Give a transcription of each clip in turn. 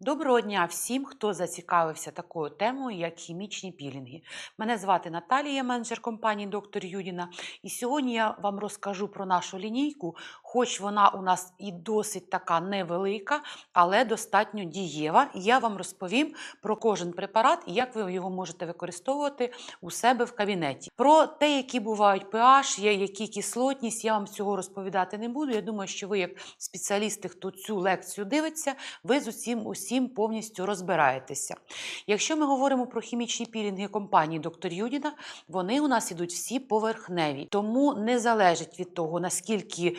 Доброго дня всім, хто зацікавився такою темою, як хімічні пілінги. Мене звати Наталія, менеджер компанії Доктор Юдіна. І сьогодні я вам розкажу про нашу лінійку, хоч вона у нас і досить така невелика, але достатньо дієва. Я вам розповім про кожен препарат і як ви його можете використовувати у себе в кабінеті. Про те, які бувають pH, є які кислотність, я вам цього розповідати не буду. Я думаю, що ви, як спеціалісти, хто цю лекцію дивиться, ви з усім усім повністю розбираєтеся. Якщо ми говоримо про хімічні пілінги компанії Доктор Юдіна, вони у нас ідуть всі поверхневі, тому не залежить від того, наскільки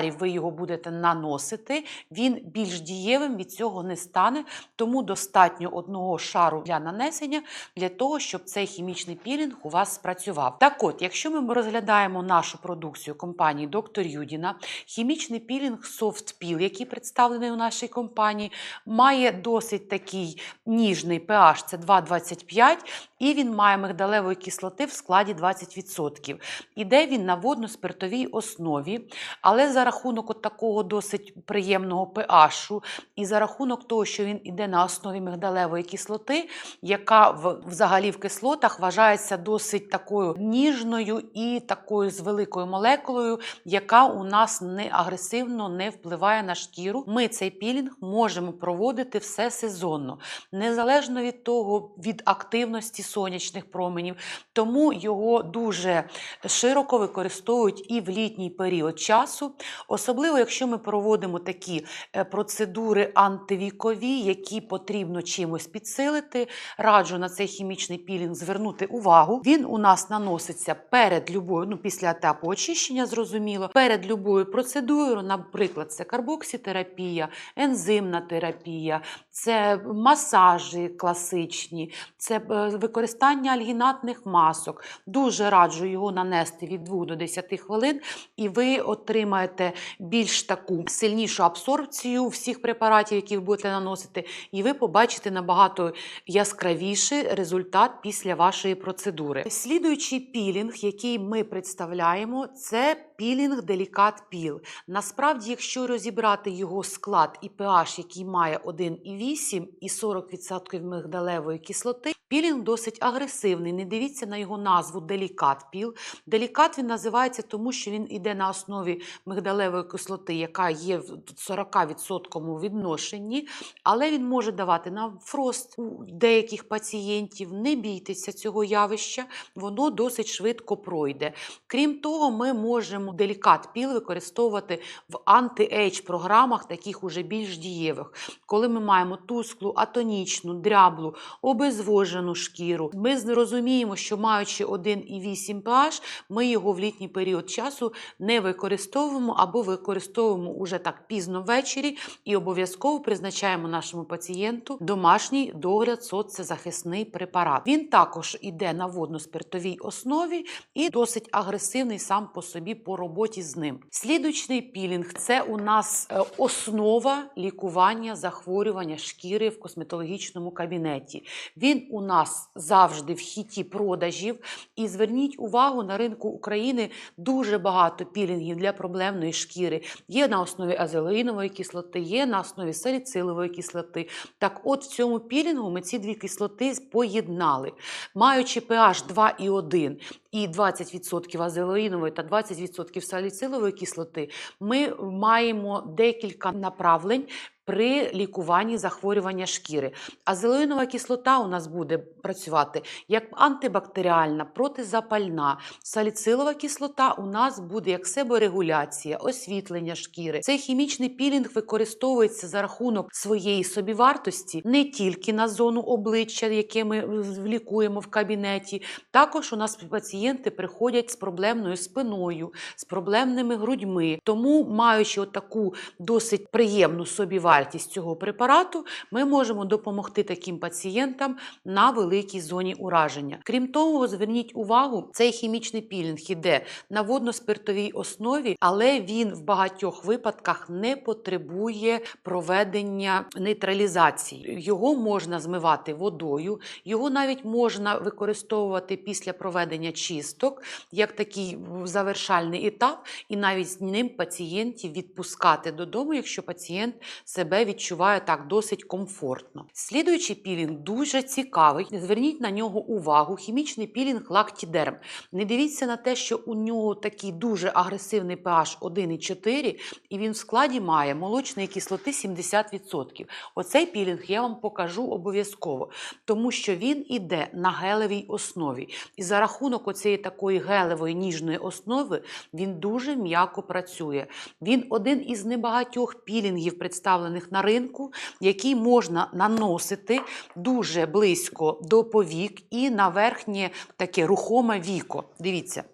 шарів ви його будете наносити, він більш дієвим від цього не стане, тому достатньо одного шару для нанесення для того, щоб цей хімічний пілінг у вас спрацював. Так от, якщо ми розглядаємо нашу продукцію компанії Доктор Юдіна, хімічний пілінг Soft Peel, який представлений у нашій компанії, має досить такий ніжний pH, це 2,25, і він має мигдалевої кислоти в складі 20%. Іде він на водно-спиртовій основі, але за рахунок от такого досить приємного pH, і за рахунок того, що він іде на основі мигдалевої кислоти, яка в, взагалі в кислотах вважається досить такою ніжною і такою з великою молекулою, яка у нас не агресивно не впливає на шкіру. Ми цей пілінг можемо проводити все сезонно, незалежно від того, від активності сонячних променів. Тому його дуже широко використовують і в літній період часу, особливо якщо ми проводимо такі е, процедури антивікові, які потрібно чимось підсилити. Раджу на цей хімічний пілінг звернути увагу. Він у нас наноситься перед любою, ну після етапу очищення, зрозуміло, перед любою процедурою, наприклад, це карбоксітерапія, ензимна терапія, це масажі класичні, це е, використання альгінатних масок. Дуже раджу його нанести від 2 до 10 хвилин, і ви отримаєте більш таку сильнішу абсорбцію всіх препаратів, які ви будете наносити, і ви побачите набагато яскравіший результат після вашої процедури. Слідуючий пілінг, який ми представляємо, це пілінг Делікат Піл. Насправді, якщо розібрати його склад і pH, який має 1,8 і 40% мигдалевої кислоти, пілінг досить агресивний. Не дивіться на його назву Делікат Піл. Делікат він називається тому, що він іде на основі мигдалевої кислоти, яка є в 40% відношенні, але він може давати нам фрост у деяких пацієнтів. Не бійтеся цього явища, воно досить швидко пройде. Крім того, ми можемо делікат піл використовувати в анти-ейдж програмах, таких уже більш дієвих, коли ми маємо тусклу, атонічну, дряблу, обезвожену шкіру. Ми розуміємо, що маючи 1,8 pH, ми його в літній період часу не використовуємо або використовуємо уже так пізно ввечері і обов'язково призначаємо нашому пацієнту домашній догляд соцзахисний препарат. Він також іде на водно-спиртовій основі і досить агресивний сам по собі по роботі з ним. Слідучний пілінг це у нас е, основа лікування захворювання шкіри в косметологічному кабінеті. Він у нас завжди в хіті продажів. І зверніть увагу на ринку України дуже багато пілінгів для проблемної шкіри. Є на основі азелеїнової кислоти, є на основі саліцилової кислоти. Так, от в цьому пілінгу ми ці дві кислоти поєднали, маючи pH 2,1 і 20% азелеїнової та 20% саліцилової кислоти, ми маємо декілька направлень. При лікуванні захворювання шкіри. Азелеїнова кислота у нас буде працювати як антибактеріальна, протизапальна. Саліцилова кислота у нас буде як себорегуляція, освітлення шкіри. Цей хімічний пілінг використовується за рахунок своєї собівартості не тільки на зону обличчя, яке ми лікуємо в кабінеті. Також у нас пацієнти приходять з проблемною спиною, з проблемними грудьми. Тому, маючи таку досить приємну собівартість, цього препарату, ми можемо допомогти таким пацієнтам на великій зоні ураження. Крім того, зверніть увагу, цей хімічний пілінг іде на водно-спиртовій основі, але він в багатьох випадках не потребує проведення нейтралізації. Його можна змивати водою, його навіть можна використовувати після проведення чисток, як такий завершальний етап, і навіть з ним пацієнтів відпускати додому, якщо пацієнт себе відчуває так досить комфортно. Слідуючий пілінг дуже цікавий. Зверніть на нього увагу. Хімічний пілінг лактідерм. Не дивіться на те, що у нього такий дуже агресивний pH 1,4, і він в складі має молочної кислоти 70%. Оцей пілінг я вам покажу обов'язково, тому що він іде на гелевій основі. І за рахунок оцієї такої гелевої ніжної основи він дуже м'яко працює. Він один із небагатьох пілінгів, представлених на ринку, який можна наносити дуже близько до повік і на верхнє таке рухоме віко. Дивіться.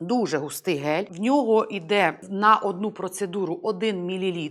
Дуже густий гель. В нього йде на одну процедуру 1 мл.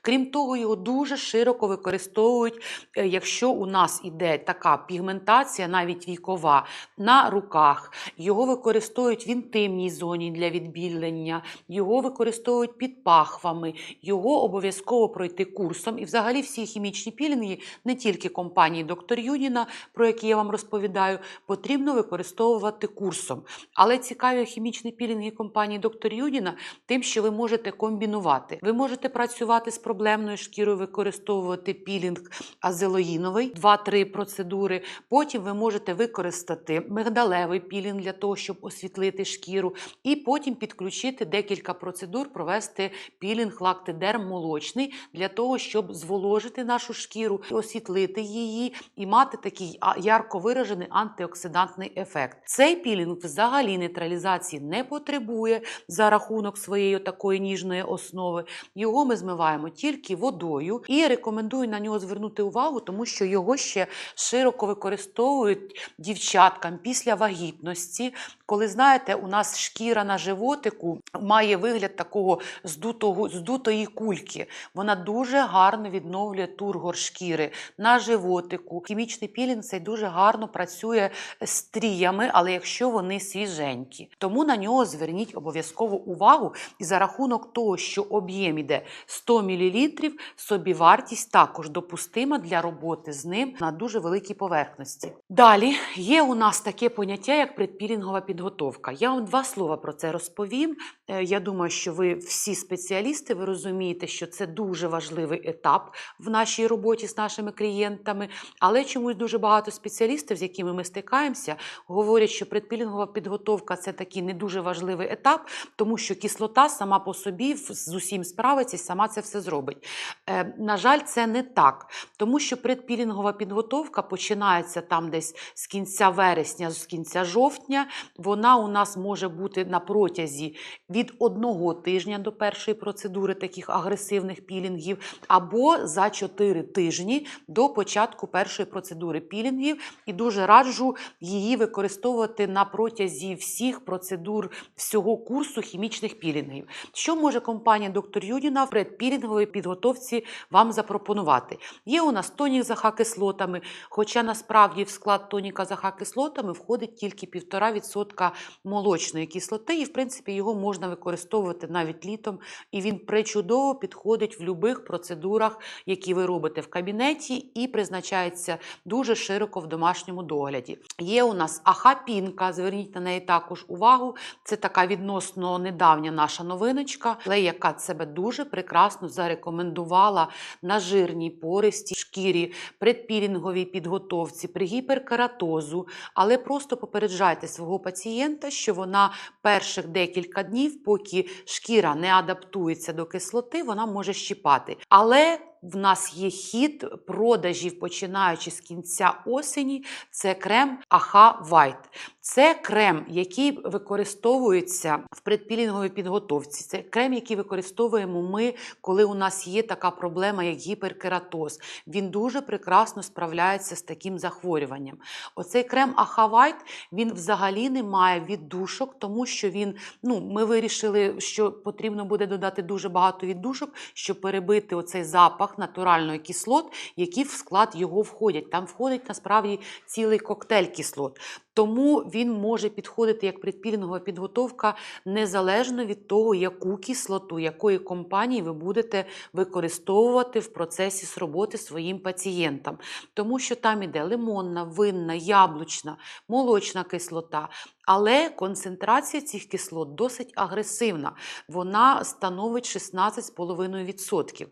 Крім того, його дуже широко використовують, е, якщо у нас іде така пігментація, навіть вікова, на руках. Його використовують в інтимній зоні для відбілення, його використовують під пахвами, його обов'язково пройти курсом. І взагалі всі хімічні пілінги, не тільки компанії доктор Юніна, про які я вам розповідаю, потрібно використовувати курсом. Але цікаві хімічні пілінги компанії доктор Юніна тим, що ви можете комбінувати. Ви можете працювати з проблемною шкірою, використовувати пілінг азелоїновий, 2-3 процедури. Потім ви можете використати мигдалевий пілінг для того, щоб освітлити шкіру, і потім підключити декілька процедур, провести пілінг лактидерм молочний для того, щоб зволожити нашу шкіру, освітлити її і мати такий ярко виражений антиоксидантний ефект. Цей пілінг взагалі нейтралізації не потребує за рахунок своєї такої ніжної основи. Його ми змиваємо тільки водою і рекомендую на нього звернути увагу, тому що його ще широко використовують дівчаткам після вагітності. Коли знаєте, у нас шкіра на животику має вигляд такого здутого, здутої кульки. Вона дуже гарно відновлює тургор шкіри на животику. Хімічний пілінг цей дуже гарно працює з тріями, але якщо вони свіженькі. Тому на нього зверніть обов'язково увагу. І за рахунок того, що об'єм іде 100 мл, собівартість також допустима для роботи з ним на дуже великій поверхності. Далі є у нас таке поняття, як предпілінгова підготовка. Я вам два слова про це розповім. Е, Я думаю, що ви всі спеціалісти, ви розумієте, що це дуже важливий етап в нашій роботі з нашими клієнтами. Але чомусь дуже багато спеціалістів, з якими ми стикаємося, говорять, що предпілінгова підготовка це такий не дуже важливий етап, тому що кислота сама по собі з усім справиться сама це все зробить. Е, на жаль, це не так, тому що предпілінгова підготовка починається там десь з кінця вересня, з кінця жовтня. Вона у нас може бути на протязі від одного тижня до першої процедури таких агресивних пілінгів, або за 4 тижні до початку першої процедури пілінгів. І дуже раджу її використовувати на протязі всіх процедур всього курсу хімічних пілінгів. Що може компанія доктор Юдіна в предпілінговій підготовці вам запропонувати? Є у нас тонік з АХ-кислотами, хоча насправді в склад тоніка з АХ-кислотами входить тільки 1,5% молочної кислоти, і в принципі його можна використовувати навіть літом, і він пречудово підходить в будь-яких процедурах, які ви робите в кабінеті, і призначається дуже широко в домашньому догляді. Є у нас АХ-пінка, зверніть на неї також увагу. Це така відносно недавня наша новиночка, але яка себе дуже прекрасно зарекомендувала на жирній пористій шкірі, предпілінговій підготовці, при гіперкератозу. Але просто попереджайте свого пацієнта, що вона перших декілька днів, поки шкіра не адаптується до кислоти, вона може щіпати. Але в нас є хід продажів, починаючи з кінця осені. Це крем Аха White. Це крем, який використовується в предпілінговій підготовці. Це крем, який використовуємо ми, коли у нас є така проблема, як гіперкератоз. Він дуже прекрасно справляється з таким захворюванням. Оцей крем Аха White, він взагалі не має віддушок, тому що він, ну, ми вирішили, що потрібно буде додати дуже багато віддушок, щоб перебити оцей запах натуральної кислот, які в склад його входять. Там входить насправді цілий коктейль кислот. Тому він може підходити як предпілінгова підготовка незалежно від того, яку кислоту, якої компанії ви будете використовувати в процесі з роботи своїм пацієнтам. Тому що там іде лимонна, винна, яблучна, молочна кислота. Але концентрація цих кислот досить агресивна. Вона становить 16,5%.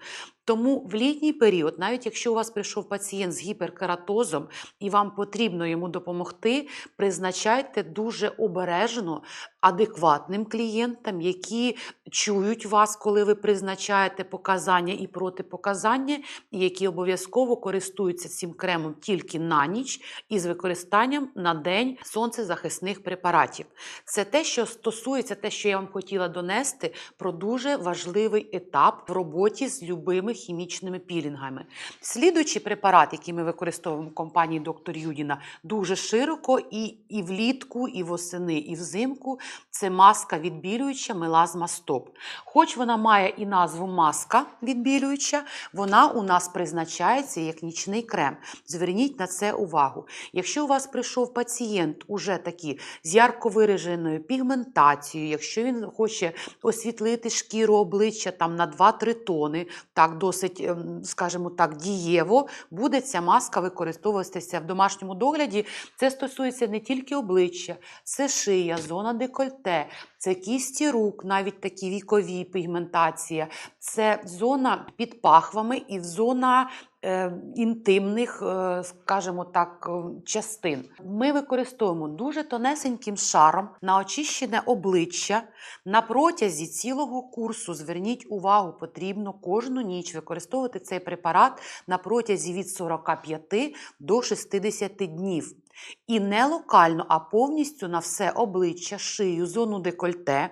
Тому в літній період, навіть якщо у вас прийшов пацієнт з гіперкератозом і вам потрібно йому допомогти, призначайте дуже обережно адекватним клієнтам, які чують вас, коли ви призначаєте показання і протипоказання, які обов'язково користуються цим кремом тільки на ніч із використанням на день сонцезахисних препаратів. Це те, що стосується те, що я вам хотіла донести про дуже важливий етап в роботі з любими хімічними пілінгами. Слідуючий препарат, який ми використовуємо в компанії доктор Юдіна, дуже широко і, і влітку, і восени, і взимку. Це маска відбілююча мелазма стоп. Хоч вона має і назву маска відбілююча, вона у нас призначається як нічний крем. Зверніть на це увагу. Якщо у вас прийшов пацієнт уже такий з ярко вираженою пігментацією, якщо він хоче освітлити шкіру обличчя там на 2-3 тони, так досить, ем, скажімо так, дієво, буде ця маска використовуватися в домашньому догляді. Це стосується не тільки обличчя, це шия, зона декольте, це кісті рук, навіть такі вікові пігментація, це зона під пахвами і зона інтимних, е, скажімо так, е, частин. Ми використовуємо дуже тонесеньким шаром на очищене обличчя на протязі цілого курсу. Зверніть увагу, потрібно кожну ніч використовувати цей препарат на протязі від 45 до 60 днів. І не локально, а повністю на все обличчя, шию, зону декольте.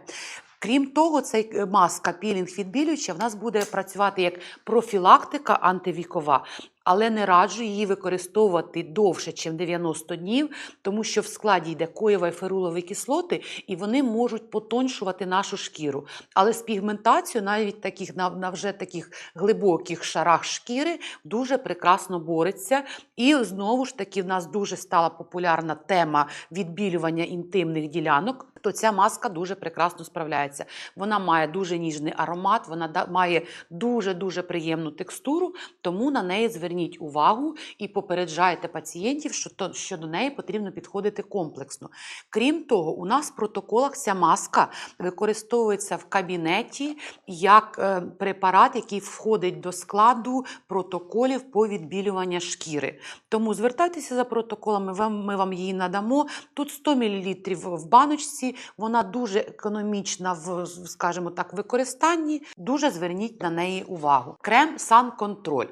Крім того, цей е, маска пілінг відбілююча в нас буде працювати як профілактика антивікова, але не раджу її використовувати довше, ніж 90 днів, тому що в складі йде коєва і ферулові кислоти, і вони можуть потоншувати нашу шкіру. Але з пігментацією, навіть таких на, на вже таких глибоких шарах шкіри, дуже прекрасно бореться. І знову ж таки, в нас дуже стала популярна тема відбілювання інтимних ділянок. То ця маска дуже прекрасно справляється. Вона має дуже ніжний аромат, вона має дуже-дуже приємну текстуру, тому на неї зверніть увагу і попереджайте пацієнтів, що, то, що до неї потрібно підходити комплексно. Крім того, у нас в протоколах ця маска використовується в кабінеті як е, препарат, який входить до складу протоколів по відбілюванню шкіри. Тому звертайтеся за протоколами, ми вам її надамо. Тут 100 мл в баночці, вона дуже економічна в, скажімо так, використанні. Дуже зверніть на неї увагу. Крем Сан Контроль.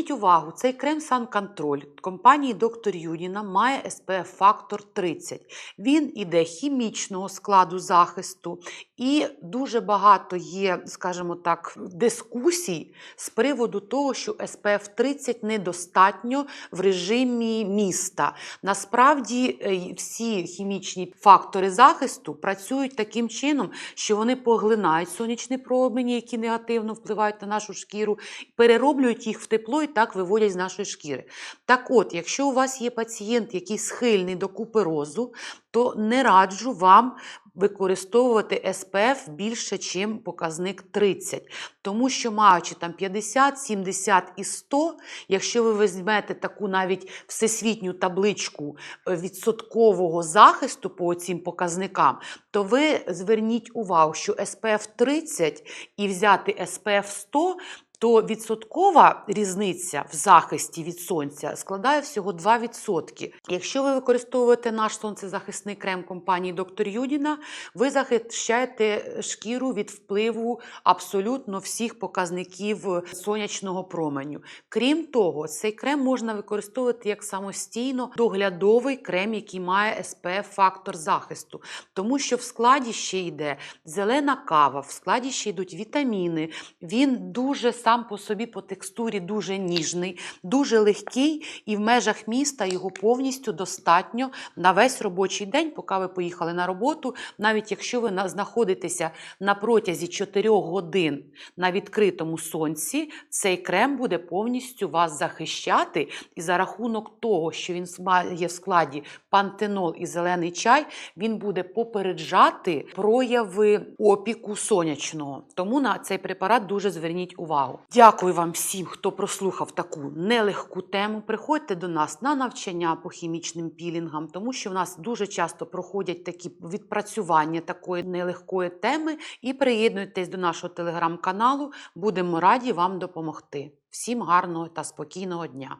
Зверніть увагу, цей крем Сан Контроль компанії доктор Юніна має SPF фактор 30. Він іде хімічного складу захисту, і дуже багато є, скажімо так, дискусій з приводу того, що SPF 30 недостатньо в режимі міста. Насправді е, всі хімічні фактори захисту працюють таким чином, що вони поглинають сонячні промені, які негативно впливають на нашу шкіру, перероблюють їх в тепло і так виводять з нашої шкіри. Так от, якщо у вас є пацієнт, який схильний до куперозу, то не раджу вам використовувати SPF більше, ніж показник 30. Тому що, маючи там 50, 70 і 100, якщо ви візьмете таку навіть всесвітню табличку е, відсоткового захисту по цим показникам, то ви зверніть увагу, що SPF 30 і взяти SPF 100 то відсоткова різниця в захисті від сонця складає всього 2%. Якщо ви використовуєте наш сонцезахисний крем компанії доктор Юдіна, ви захищаєте шкіру від впливу абсолютно всіх показників сонячного променю. Крім того, цей крем можна використовувати як самостійно доглядовий крем, який має SPF фактор захисту, тому що в складі ще йде зелена кава, в складі ще йдуть вітаміни. Він дуже сам по собі по текстурі дуже ніжний, дуже легкий, і в межах міста його повністю достатньо на весь робочий день, поки ви поїхали на роботу. Навіть якщо ви знаходитеся на протязі 4 годин на відкритому сонці, цей крем буде повністю вас захищати. І за рахунок того, що він має в складі пантенол і зелений чай, він буде попереджати прояви опіку сонячного. Тому на цей препарат дуже зверніть увагу. Дякую вам всім, хто прослухав таку нелегку тему. Приходьте до нас на навчання по хімічним пілінгам, тому що в нас дуже часто проходять такі відпрацювання такої нелегкої теми. І приєднуйтесь до нашого телеграм-каналу. Будемо раді вам допомогти. Всім гарного та спокійного дня!